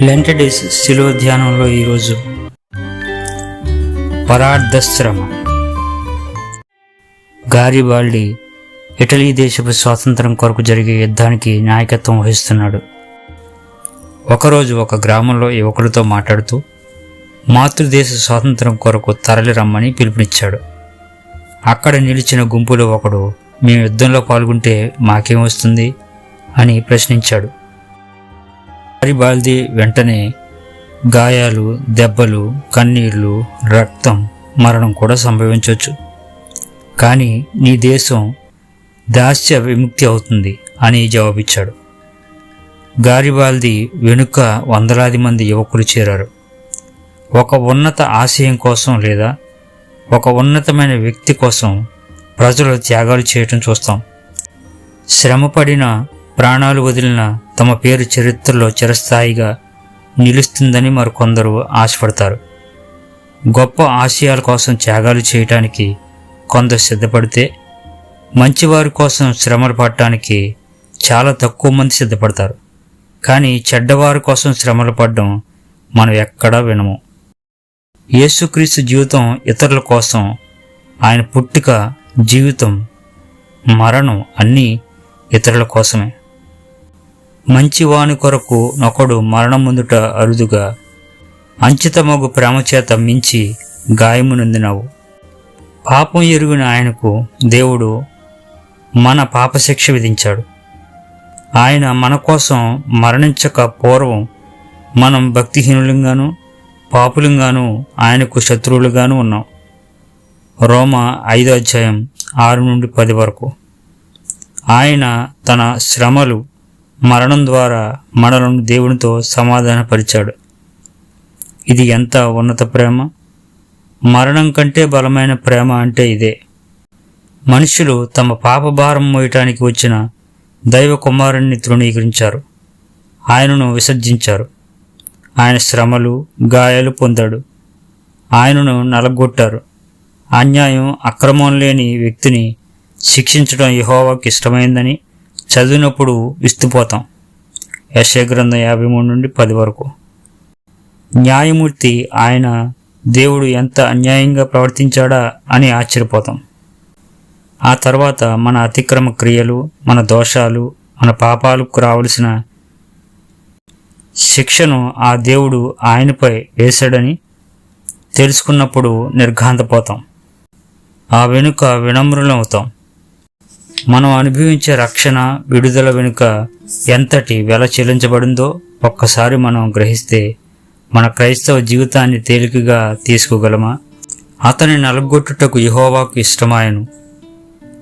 లెంట days శిలువ ధ్యానంలో ఈరోజు పరార్ధశ్రమ. గారిబాల్డి ఇటలీ దేశపు స్వాతంత్రం కొరకు జరిగే యుద్ధానికి నాయకత్వం వహిస్తున్నాడు. ఒకరోజు ఒక గ్రామంలో యువకులతో మాట్లాడుతూ మాతృదేశ స్వాతంత్రం కొరకు తరలి రమ్మని పిలుపునిచ్చాడు. అక్కడ నిలిచిన గుంపులో ఒకడు మేము యుద్ధంలో పాల్గొంటే మాకేం వస్తుంది? అని ప్రశ్నించాడు. గారిబాల్ది వెంటనే గాయాలు దెబ్బలు కన్నీళ్ళు రక్తం మరణం కూడా సంభవించవచ్చు కానీ నీ దేశం దాస్య విముక్తి అవుతుంది అని జవాబిచ్చాడు. గారిబాల్ది వెనుక వందలాది మంది యువకులు చేరారు. ఒక ఉన్నత ఆశయం కోసం లేదా ఒక ఉన్నతమైన వ్యక్తి కోసం ప్రజలు త్యాగాలు చేయటం చూస్తాం. శ్రమపడిన ప్రాణాలు వదిలిన తమ పేరు చరిత్రలో చిరస్థాయిగా నిలుస్తుందని మరికొందరు ఆశపడతారు. గొప్ప ఆశయాల కోసం త్యాగాలు చేయటానికి కొందరు సిద్ధపడితే మంచివారి కోసం శ్రమలు పడటానికి చాలా తక్కువ మంది సిద్ధపడతారు. కానీ చెడ్డవారి కోసం శ్రమలు పడడం మనం ఎక్కడా వినము. యేసుక్రీస్తు జీవితం ఇతరుల కోసం ఆయన పుట్టుక జీవితం మరణం అన్నీ ఇతరుల కోసమే. మంచివాని కొరకు నొకడు మరణం ముందుట అరుదుగా అంచితమగు ప్రేమ చేత మించి గాయమునందినవు పాపం ఎరుగున ఆయనకు దేవుడు మన పాపశిక్ష విధించాడు. ఆయన మన కోసం మరణించక పూర్వం మనం భక్తిహీనులంగాను పాపులంగాను ఆయనకు శత్రువులుగాను ఉన్నాం. రోమ ఐదో అధ్యాయం ఆరు నుండి పది వరకు. ఆయన తన శ్రమలు మరణం ద్వారా మనలను దేవునితో సమాధానపరిచాడు. ఇది ఎంత ఉన్నత ప్రేమ? మరణం కంటే బలమైన ప్రేమ అంటే ఇదే. మనుషులు తమ పాపభారం మోయటానికి వచ్చిన దైవ కుమారుణ్ణి తృణీకరించారు. ఆయనను విసర్జించారు. ఆయన శ్రమలు గాయాలు పొందాడు. ఆయనను నలగొట్టారు. అన్యాయం అక్రమం లేని వ్యక్తిని శిక్షించడం యహోవాకి ఇష్టమైందని చదివినప్పుడు విస్తుపోతాం. యశయ గ్రంథం యాభై మూడు నుండి పది వరకు. న్యాయమూర్తి ఆయన దేవుడు ఎంత అన్యాయంగా ప్రవర్తించాడా అని ఆశ్చర్యపోతాం. ఆ తర్వాత మన అతిక్రమ క్రియలు మన దోషాలు మన పాపాలకు రావలసిన శిక్షను ఆ దేవుడు ఆయనపై వేశాడని తెలుసుకున్నప్పుడు నిర్ఘాంతపోతాం. ఆ వెనుక వినమ్రులవుతాం మనం అనుభవించే రక్షణ విడుదల వెనుక ఎంతటి వెల చెల్లించబడిందో ఒక్కసారి మనం గ్రహిస్తే మన క్రైస్తవ జీవితాన్ని తేలికగా తీసుకోగలమా? అతని నలగొట్టుటకు యహోవాకు ఇష్టమాయను.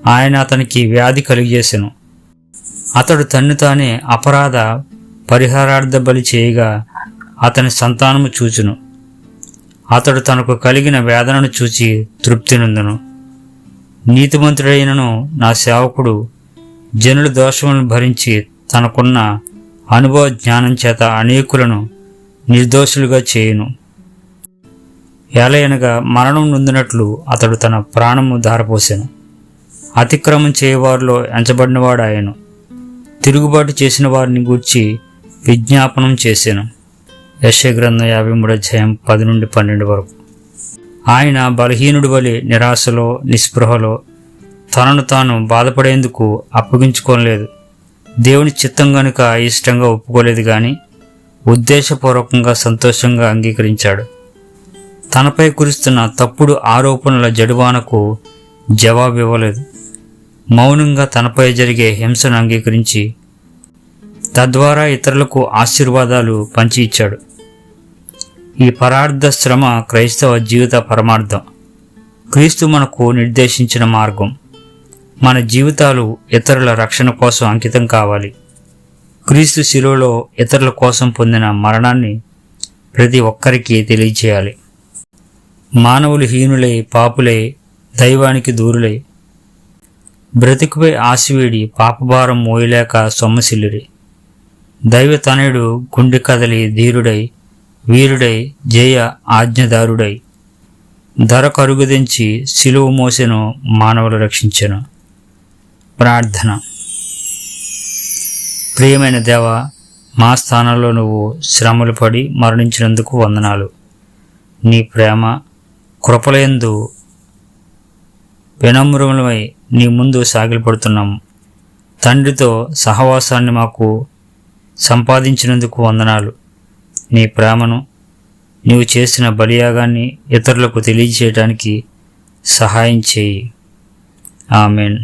ఆయన అతనికి వ్యాధి కలిగజేసెను. అతడు తన్ను తానే అపరాధ పరిహారార్థ బలి చేయగా అతని సంతానము చూచును. అతడు తనకు కలిగిన వేదనను చూచి తృప్తి నుందును. నీతిమంతుడైనను నా సేవకుడు. జనుల దోషములను భరించి తనకున్న అనుభవ జ్ఞానం చేత అనేకులను నిర్దోషులుగా చేయును. ఎలయనగా మరణం నొందినట్లు అతడు తన ప్రాణము ధారపోసాను. అతిక్రమం చేయవారిలో ఎంచబడినవాడాయను. తిరుగుబాటు చేసిన వారిని గూర్చి విజ్ఞాపనం చేశాను యశ గ్రంథం యాభై మూడు అధ్యాయం పది నుండి పన్నెండు వరకు. ఆయన బలహీనుడి వలె నిరాశలో నిస్పృహలో తనను తాను బాధపడేందుకు అప్పగించుకోలేదు. దేవుని చిత్తం గనుక ఇష్టంగా ఒప్పుకోలేదు కానీ ఉద్దేశపూర్వకంగా సంతోషంగా అంగీకరించాడు. తనపై కురుస్తున్న తప్పుడు ఆరోపణల జడువానకు జవాబు ఇవ్వలేదు మౌనంగా తనపై జరిగే హింసను అంగీకరించి తద్వారా ఇతరులకు ఆశీర్వాదాలు పంచి ఇచ్చాడు. ఈ పరార్థ శ్రమ క్రైస్తవ జీవిత పరమార్థం. క్రీస్తు మనకు నిర్దేశించిన మార్గం. మన జీవితాలు ఇతరుల రక్షణ కోసం అంకితం కావాలి. క్రీస్తు శిలువలో ఇతరుల కోసం పొందిన మరణాన్ని ప్రతి ఒక్కరికి తెలియచేయాలి. మానవులు హీనులై పాపులై దైవానికి దూరులై బ్రతుకుపై ఆశవేడి పాపభారం మోయలేక సొమ్మసిల్లిరి దైవ తనయుడు గుండె కదలి ధీరుడై వీరుడై జయ ఆజ్ఞదారుడై ధర కరుగుదించి సిలువ మోసెను మానవులు రక్షించెను. ప్రార్థన. ప్రియమైన దేవ మా స్థానంలో నువ్వు శ్రమలు పడి మరణించినందుకు వందనాలు. నీ ప్రేమ కృపలయందు వినమ్రములమై నీ ముందు సాగిలపడుతున్నాం. తండ్రితో సహవాసాన్ని మాకు సంపాదించినందుకు వందనాలు. నీ ప్రేమను నీవు చేసిన బలియాగాన్ని ఇతరులకు తెలియజేయడానికి సహాయం చేయి. ఆమెన్.